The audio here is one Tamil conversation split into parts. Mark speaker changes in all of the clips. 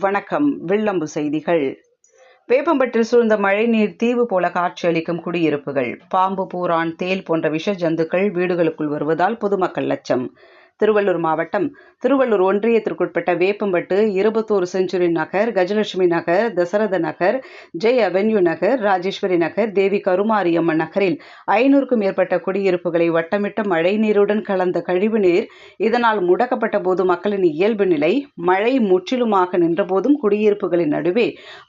Speaker 1: வணக்கம். வில்லம்பு செய்திகள். வேப்பம்பட்டில் சூழ்ந்த மழைநீர் தீவு போல காட்சியளிக்கும் குடியிருப்புகள். பாம்பு பூரான் தேல் போன்ற விஷ ஜந்துக்கள் வீடுகளுக்குள் வருவதால் பொதுமக்கள் லட்சம். திருவள்ளூர் மாவட்டம் திருவள்ளூர் ஒன்றியத்திற்குட்பட்ட வேப்பம்பட்டு இருபத்தோரு செஞ்சுரி நகர் கஜலட்சுமி நகர் தசரத நகர் ஜெய் அவென்யூ நகர் ராஜேஸ்வரி நகர் தேவி கருமாரியம்மன் நகரில் ஐநூறுக்கும் மேற்பட்ட குடியிருப்புகளை வட்டமிட்ட மழைநீருடன் கலந்த கழிவுநீர் இதனால் முடக்கப்பட்ட போது மக்களின் இயல்பு நிலை மழை முற்றிலுமாக நின்றபோதும் குடியிருப்புகளின் நடுவே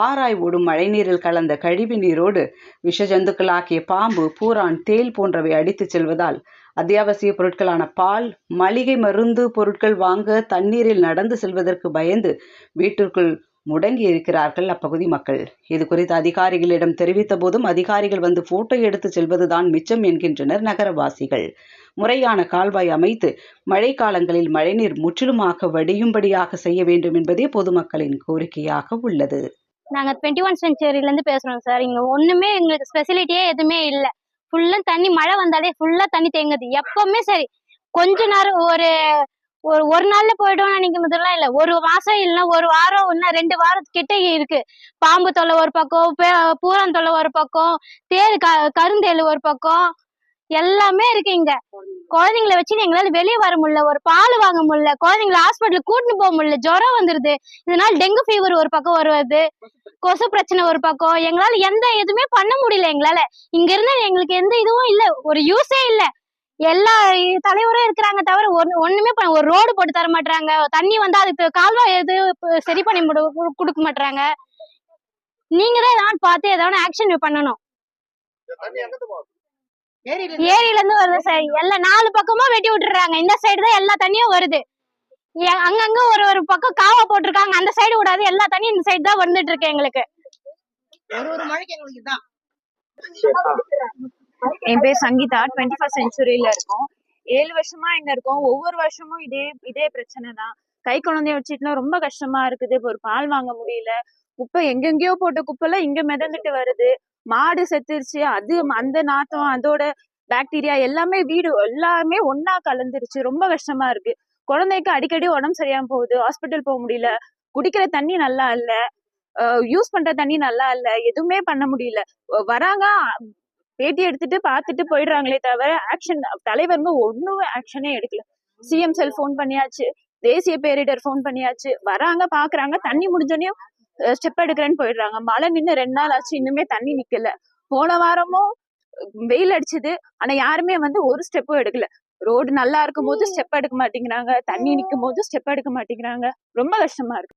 Speaker 1: ஆராய் ஓடும் மழைநீரில் கலந்த கழிவு நீரோடு விஷஜந்துக்களாக்கிய பாம்பு பூரான் தேல் போன்றவை அடித்துச் செல்வதால் அத்தியாவசிய பொருட்களான பால் மளிகை மருந்து பொருட்கள் வாங்க தண்ணீரில் நடந்து செல்வதற்கு பயந்து வீட்டிற்குள் முடங்கி இருக்கிறார்கள் அப்பகுதி மக்கள். இது குறித்து அதிகாரிகளிடம் தெரிவித்த போதும் அதிகாரிகள் வந்து போட்டோ எடுத்து செல்வதுதான் மிச்சம் என்கின்றனர் நகரவாசிகள். முறையான கால்வாய் அமைத்து மழைக்காலங்களில் மழைநீர் முற்றிலுமாக வடியும்படியாக செய்ய வேண்டும் என்பதே பொதுமக்களின் கோரிக்கையாக உள்ளது.
Speaker 2: நாங்க டுவெண்ட்டி ஒன் சென்ச்சுரியிலேருந்து பேசுறோம் சார். இங்க ஒண்ணுமே எங்களுக்கு ஸ்பெசிலிட்டியே எதுவுமே இல்ல. ஃபுல்லா தண்ணி மழை வந்தாலே ஃபுல்லா தண்ணி தேங்குது. எப்பவுமே சரி. கொஞ்ச நேரம் ஒரு ஒரு ஒரு நாள்ல போயிடும் நினைக்கிறதுலாம் இல்ல. ஒரு மாசம் இல்லைன்னா ஒரு வாரம் இன்னும் ரெண்டு வாரத்துக்கிட்ட இருக்கு. பாம்பு தொல்லை ஒரு பக்கம் பே- பூரான் தொல்லை ஒரு பக்கம் தேர் க கருந்தேல் ஒரு பக்கம் எல்லாமே இருக்கு இங்க. குழந்தைங்கள வச்சு எங்களால வெளியே வர முடியல ஒரு பால் வாங்க முடியல குழந்தைங்கள ஹாஸ்பிட்டல் கூட்டிட்டு போக முடியல. ஜுரம் வந்துருது. இதனால டெங்கு ஃபீவர் ஒரு பக்கம் வருவது கொசு பிரச்சனை ஒரு பக்கம். எங்களால எந்த எதுவுமே பண்ண முடியல எங்களால. இங்க இருந்து எங்களுக்கு எந்த இதுவும் இல்ல. ஒரு யூஸே இல்ல. எல்லா தலைவரும் இருக்கிறாங்க தவிர ஒண்ணு ஒண்ணுமே பண்ண ஒரு ரோடு போட்டு தர மாட்டாங்க தண்ணி வந்தா அதுக்கு கால்வாய் எது சரி பண்ணி முடு- கொடுக்க மாட்டாங்க நீங்க தான் ஏதாவது பார்த்து ஏதாவது ஆக்ஷன் பண்ணணும். ஏரியில இருந்து வருது சார் எல்லா நாலு பக்கமா வெட்டி விட்டுறாங்க. இந்த சைடு தான் எல்லா தண்ணியும் வருது. அங்கங்க ஒரு ஒரு பக்கம் காவா போட்டிருக்காங்க. அந்த சைடு விடாது. எல்லா தண்ணியும் இந்த சைடு தான் வந்துட்டு இருக்கு எங்களுக்கு.
Speaker 3: ஒரு ஒரு மழைக்கு எங்களுக்கு இதான்.
Speaker 4: என் பேர் சங்கீதா. டுவெண்ட்டி ஃபர்ஸ்ட் செஞ்சுரியில இருக்கோம். ஏழு வருஷமா இங்க இருக்கோம். ஒவ்வொரு வருஷமும் இதே இதே பிரச்சனை தான் கை குழந்தைய வச்சுட்டுனா ரொம்ப கஷ்டமா இருக்குது. இப்போ ஒரு பால் வாங்க முடியல. குப்பை எங்கெங்கேயோ போட்ட குப்பைலாம் இங்க மிதந்துட்டு வருது. மாடு செத்துருச்சு அது அந்த நாத்தம் அதோட பாக்டீரியா எல்லாமே வீடு எல்லாமே ஒன்னா கலந்துருச்சு. ரொம்ப கஷ்டமா இருக்கு. குழந்தைக்கு அடிக்கடி உடம்பு சரியாம போகுது ஹாஸ்பிட்டல் போக முடியல குடிக்கிற தண்ணி நல்லா இல்ல யூஸ் பண்ற தண்ணி நல்லா இல்ல எதுவுமே பண்ண முடியல. வராங்க பேட்டி எடுத்துட்டு பார்த்துட்டு போயிடுறாங்களே தவிர ஆக்ஷன் தலைவருங்க ஒன்றும் ஆக்ஷனே எடுக்கல. சிஎம் செல் ஃபோன் பண்ணியாச்சு தேசிய பேரிடர் ஃபோன் பண்ணியாச்சு. வராங்க பாக்குறாங்க தண்ணி முடிஞ்சோடனே ஸ்டெப் எடுக்கிறேன்னு போயிடுறாங்க. மழை நின்று ரெண்டு நாள் ஆச்சு இன்னுமே தண்ணி நிக்கல. போன வாரமும் வெயில் அடிச்சது. ஆனா யாருமே வந்து ஒரு ஸ்டெப்பும் எடுக்கல. ரோடு நல்லா இருக்கும் போது ஸ்டெப் எடுக்க மாட்டேங்கிறாங்க. தண்ணி நிக்கும் போது ஸ்டெப் எடுக்க மாட்டேங்கிறாங்க. ரொம்ப கஷ்டமா இருக்கு.